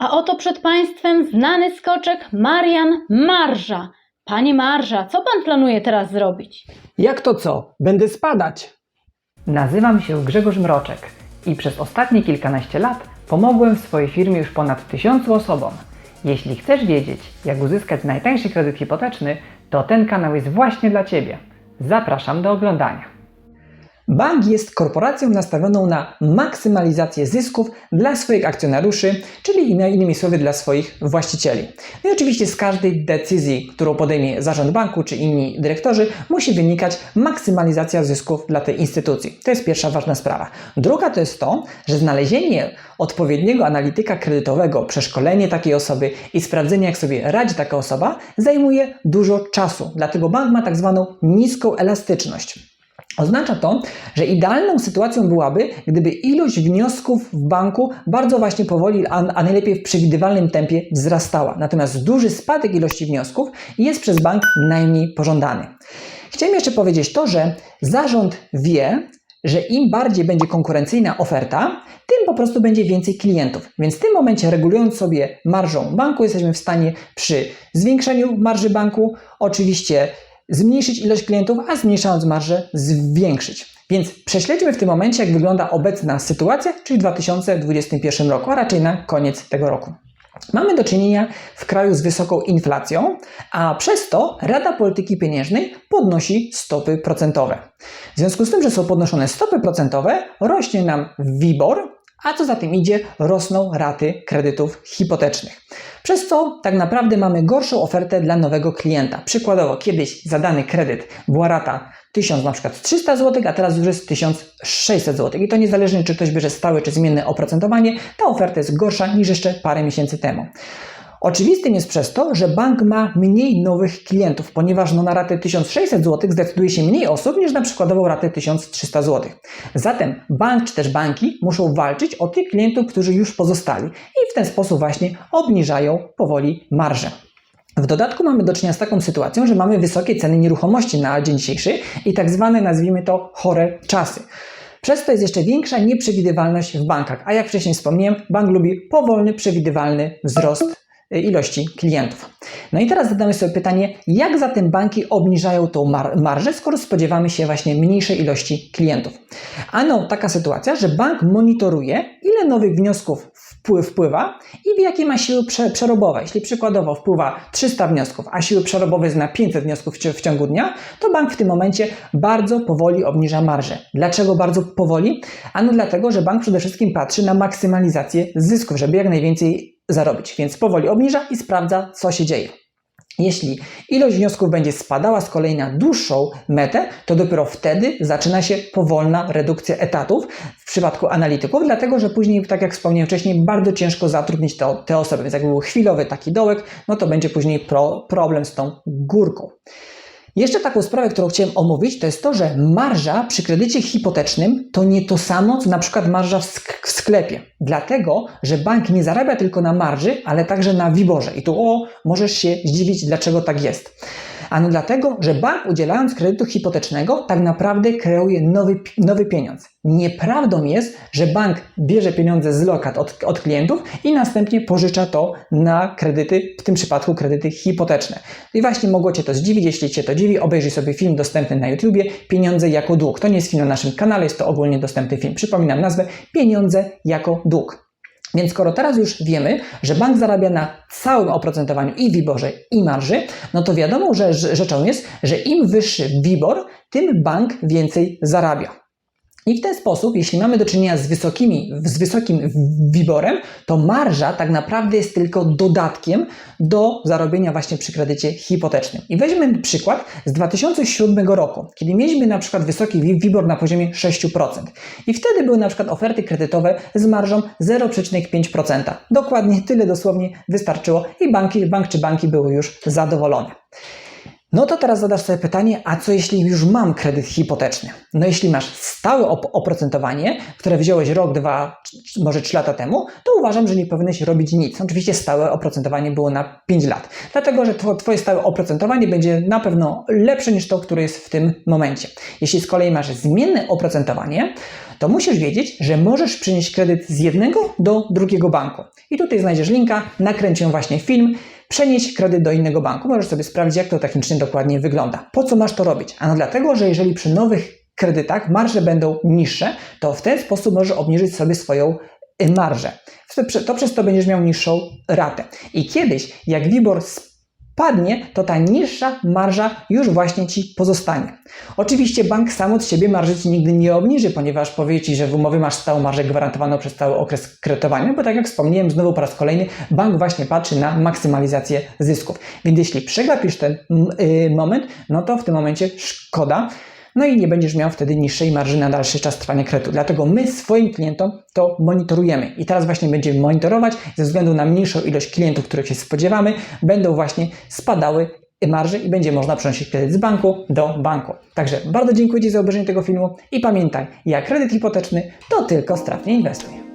A oto przed Państwem znany skoczek Marian Marża. Panie Marża, co Pan planuje teraz zrobić? Jak to co? Będę spadać. Nazywam się Grzegorz Mroczek i przez ostatnie kilkanaście lat pomogłem w swojej firmie już ponad tysiącu osobom. Jeśli chcesz wiedzieć, jak uzyskać najtańszy kredyt hipoteczny, to ten kanał jest właśnie dla Ciebie. Zapraszam do oglądania. Bank jest korporacją nastawioną na maksymalizację zysków dla swoich akcjonariuszy, czyli innymi słowy dla swoich właścicieli. No i oczywiście z każdej decyzji, którą podejmie zarząd banku czy inni dyrektorzy, musi wynikać maksymalizacja zysków dla tej instytucji. To jest pierwsza ważna sprawa. Druga to jest to, że znalezienie odpowiedniego analityka kredytowego, przeszkolenie takiej osoby i sprawdzenie, jak sobie radzi taka osoba, zajmuje dużo czasu. Dlatego bank ma tak zwaną niską elastyczność. Oznacza to, że idealną sytuacją byłaby, gdyby ilość wniosków w banku bardzo właśnie powoli, a, a najlepiej w przewidywalnym tempie wzrastała. Natomiast duży spadek ilości wniosków jest przez bank najmniej pożądany. Chciałem jeszcze powiedzieć to, że zarząd wie, że im bardziej będzie konkurencyjna oferta, tym po prostu będzie więcej klientów. Więc w tym momencie, regulując sobie marżą banku, jesteśmy w stanie przy zwiększeniu marży banku oczywiście zmniejszyć ilość klientów, a zmniejszając marżę zwiększyć. Więc prześledźmy w tym momencie, jak wygląda obecna sytuacja, czyli w 2021 roku, a raczej na koniec tego roku. Mamy do czynienia w kraju z wysoką inflacją, a przez to Rada Polityki Pieniężnej podnosi stopy procentowe. W związku z tym, że są podnoszone stopy procentowe, rośnie nam WIBOR, a co za tym idzie, rosną raty kredytów hipotecznych. Przez co tak naprawdę mamy gorszą ofertę dla nowego klienta. Przykładowo, kiedyś za dany kredyt była rata 1000 na przykład 300 zł, a teraz już jest 1600 zł. I to niezależnie, czy ktoś bierze stałe czy zmienne oprocentowanie, ta oferta jest gorsza niż jeszcze parę miesięcy temu. Oczywistym jest przez to, że bank ma mniej nowych klientów, ponieważ no na ratę 1600 zł zdecyduje się mniej osób niż na przykładową ratę 1300 zł. Zatem bank czy też banki muszą walczyć o tych klientów, którzy już pozostali i w ten sposób właśnie obniżają powoli marżę. W dodatku mamy do czynienia z taką sytuacją, że mamy wysokie ceny nieruchomości na dzień dzisiejszy i tak zwane, nazwijmy to, chore czasy. Przez to jest jeszcze większa nieprzewidywalność w bankach, a jak wcześniej wspomniałem, bank lubi powolny, przewidywalny wzrost ilości klientów. No i teraz zadamy sobie pytanie, jak zatem banki obniżają tą mar marżę, skoro spodziewamy się właśnie mniejszej ilości klientów? Ano taka sytuacja, że bank monitoruje, ile nowych wniosków wpływa i w jakie ma siły prze przerobowe. Jeśli przykładowo wpływa 300 wniosków, a siły przerobowe jest na 500 wniosków w, ciągu dnia, to bank w tym momencie bardzo powoli obniża marżę. Dlaczego bardzo powoli? Ano dlatego, że bank przede wszystkim patrzy na maksymalizację zysków, żeby jak najwięcej zarobić, więc powoli obniża i sprawdza, co się dzieje. Jeśli ilość wniosków będzie spadała z kolei na dłuższą metę, to dopiero wtedy zaczyna się powolna redukcja etatów w przypadku analityków, dlatego że później, tak jak wspomniałem wcześniej, bardzo ciężko zatrudnić te, te osoby. Więc jak był chwilowy taki dołek, no to będzie później pro, problem z tą górką. Jeszcze taką sprawę, którą chciałem omówić, to jest to, że marża przy kredycie hipotecznym to nie to samo, co na przykład marża w, sk w sklepie. Dlatego, że bank nie zarabia tylko na marży, ale także na wiborze. I tu o, możesz się zdziwić, dlaczego tak jest. Ano dlatego, że bank udzielając kredytu hipotecznego tak naprawdę kreuje nowy, nowy pieniądz. Nieprawdą jest, że bank bierze pieniądze z lokat od, od klientów i następnie pożycza to na kredyty, w tym przypadku kredyty hipoteczne. I właśnie mogło Cię to zdziwić. Jeśli Cię to dziwi, obejrzyj sobie film dostępny na YouTubie Pieniądze jako dług. To nie jest film na naszym kanale, jest to ogólnie dostępny film. Przypominam nazwę Pieniądze jako dług. Więc skoro teraz już wiemy, że bank zarabia na całym oprocentowaniu i wiborze, i marży, no to wiadomo, że rzeczą jest, że im wyższy wibor, tym bank więcej zarabia. I w ten sposób, jeśli mamy do czynienia z, wysokimi, z wysokim wiborem, to marża tak naprawdę jest tylko dodatkiem do zarobienia właśnie przy kredycie hipotecznym. I weźmy przykład z 2007 roku, kiedy mieliśmy na przykład wysoki wibor na poziomie 6%. I wtedy były na przykład oferty kredytowe z marżą 0,5%. Dokładnie tyle dosłownie wystarczyło i banki, bank czy banki były już zadowolone. No to teraz zadasz sobie pytanie, a co jeśli już mam kredyt hipoteczny? No jeśli masz stałe op oprocentowanie, które wziąłeś rok, dwa, może trzy lata temu, to uważam, że nie powinieneś robić nic. Oczywiście stałe oprocentowanie było na 5 lat, dlatego że twoje stałe oprocentowanie będzie na pewno lepsze niż to, które jest w tym momencie. Jeśli z kolei masz zmienne oprocentowanie, to musisz wiedzieć, że możesz przynieść kredyt z jednego do drugiego banku. I tutaj znajdziesz linka, nakręciłem właśnie film, przenieść kredyt do innego banku. Możesz sobie sprawdzić, jak to technicznie dokładnie wygląda. Po co masz to robić? Ano dlatego, że jeżeli przy nowych kredytach marże będą niższe, to w ten sposób możesz obniżyć sobie swoją y, marżę. To przez to będziesz miał niższą ratę. I kiedyś, jak WIBOR spadnie, to ta niższa marża już właśnie Ci pozostanie. Oczywiście bank sam od siebie marży Ci nigdy nie obniży, ponieważ powie Ci, że w umowie masz stałą marżę gwarantowaną przez cały okres kredytowania, bo tak jak wspomniałem, znowu po raz kolejny, bank właśnie patrzy na maksymalizację zysków. Więc jeśli przegapisz ten yy, moment, no to w tym momencie szkoda, no i nie będziesz miał wtedy niższej marży na dalszy czas trwania kredytu. Dlatego my swoim klientom to monitorujemy i teraz właśnie będziemy monitorować ze względu na mniejszą ilość klientów, których się spodziewamy, będą właśnie spadały marże i będzie można przenosić kredyt z banku do banku. Także bardzo dziękuję Ci za obejrzenie tego filmu i pamiętaj, jak kredyt hipoteczny to tylko strawnie inwestuj.